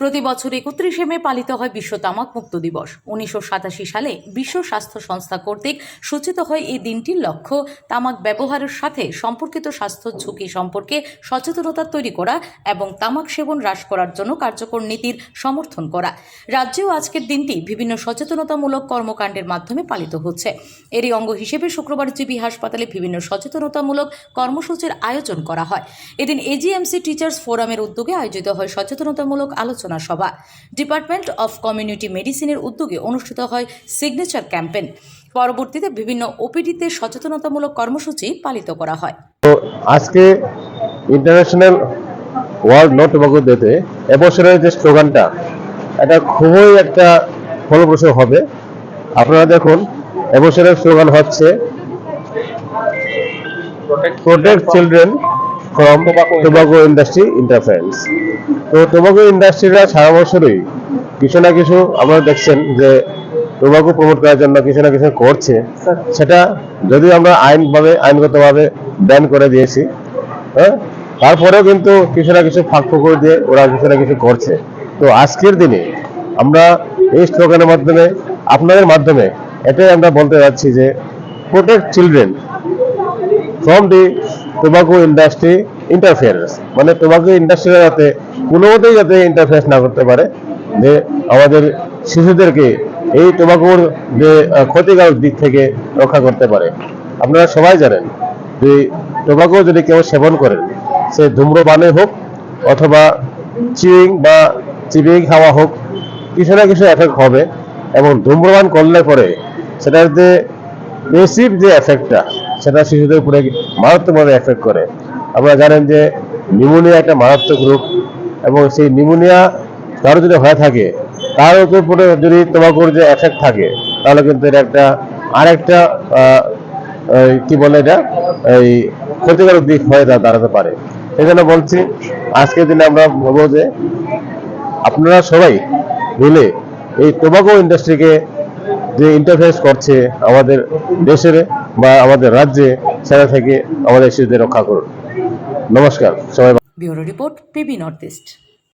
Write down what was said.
প্রতি বছর একত্রিশে মে পালিত হয় বিশ্ব তামাক মুক্ত দিবস। উনিশশো সাতাশি সালে বিশ্ব স্বাস্থ্য সংস্থা কর্তৃক সূচিত হয় এই দিনটির লক্ষ্য তামাক ব্যবহারের সাথে সম্পর্কিত স্বাস্থ্য ঝুঁকি সম্পর্কে সচেতনতা তৈরি করা এবং তামাক সেবন হ্রাস করার জন্য কার্যকর নীতির সমর্থন করা। রাজ্যেও আজকের দিনটি বিভিন্ন সচেতনতামূলক কর্মকাণ্ডের মাধ্যমে পালিত হচ্ছে। এরই অঙ্গ হিসেবে শুক্রবার জিবি হাসপাতালে বিভিন্ন সচেতনতামূলক কর্মসূচির আয়োজন করা হয়। এদিন এজিএমসি টিচার্স ফোরামের উদ্যোগে আয়োজিত হয় সচেতনতামূলক আলোচনা। সভা। ডিপার্টমেন্ট অফ কমিউনিটি মেডিসিনের উদ্যোগে অনুষ্ঠিত হয় সিগনেচার ক্যাম্পেইন। পরবর্তীতে বিভিন্ন ওপিডিতে সচেতনতামূলক কর্মসূচি পালিত করা হয়। আজকে ইন্টারন্যাশনাল ওয়ার্ল্ড নো টোবাকো ডেতে এবছরের যে স্লোগানটা, এটা খুবই একটা ফলপ্রসূ হবে। আপনারা দেখুন, এবছরের স্লোগান হচ্ছে protect children from tobacco industry interference তো টোবাকো ইন্ডাস্ট্রিরা সারা বছরই কিছু না কিছু আপনারা দেখছেন যে টোবাকো প্রমোট করার জন্য কিছু না কিছু করছে। সেটা যদি আমরা আইনভাবে আইনগতভাবে ব্যান করে দিয়েছি হ্যাঁ? তারপরেও কিন্তু কিছু না কিছু ফাঁক ফুকর দিয়ে ওরা কিছু না কিছু করছে। তো আজকের দিনে আমরা এই স্লোগানের মাধ্যমে আপনাদের মাধ্যমে এটাই আমরা বলতে যাচ্ছি যে protect children from the tobacco industry interference মানে টোবাকো ইন্ডাস্ট্রিরা যাতে কোনো মতেই যাতে ইন্টারফেয়ারেন্স না করতে পারে, যে আমাদের শিশুদেরকে এই টোবাকোর যে ক্ষতিকারক দিক থেকে রক্ষা করতে পারে। আপনারা সবাই জানেন যে টোবাকো যদি কেউ সেবন করেন, সে ধূম্রপানে হোক অথবা চিউইং বা চিবিং খাওয়া হোক, কিছু না কিছু এফেক্ট হবে এবং ধূম্রপান করলে পরে সেটার যে বেসিভ যে এফেক্টটা সেটা শিশুদের উপরে মারাত্মকভাবে এফেক্ট করে। আপনারা জানেন যে নিউমোনিয়া একটা মারাত্মক রোগ এবং সেই নিউমোনিয়া কারও যদি হয়ে থাকে, তার উপরে যদি তোমাকুর যে এফেক্ট থাকে, তাহলে কিন্তু এটা একটা আরেকটা কি বলে এটা, এই ক্ষতিকারক দিক হয়ে দাঁড়াতে পারে। এই জন্য বলছি, আজকের দিনে আমরা বলব যে আপনারা সবাই মিলে এই টোবাকো ইন্ডাস্ট্রিকে যে ইন্টারফেস করছে আমাদের দেশের বা আমাদের রাজ্যে, সেটা থেকে আমাদের শিশুদের রক্ষা করুন। নমস্কার সবাই bureau report PB north east.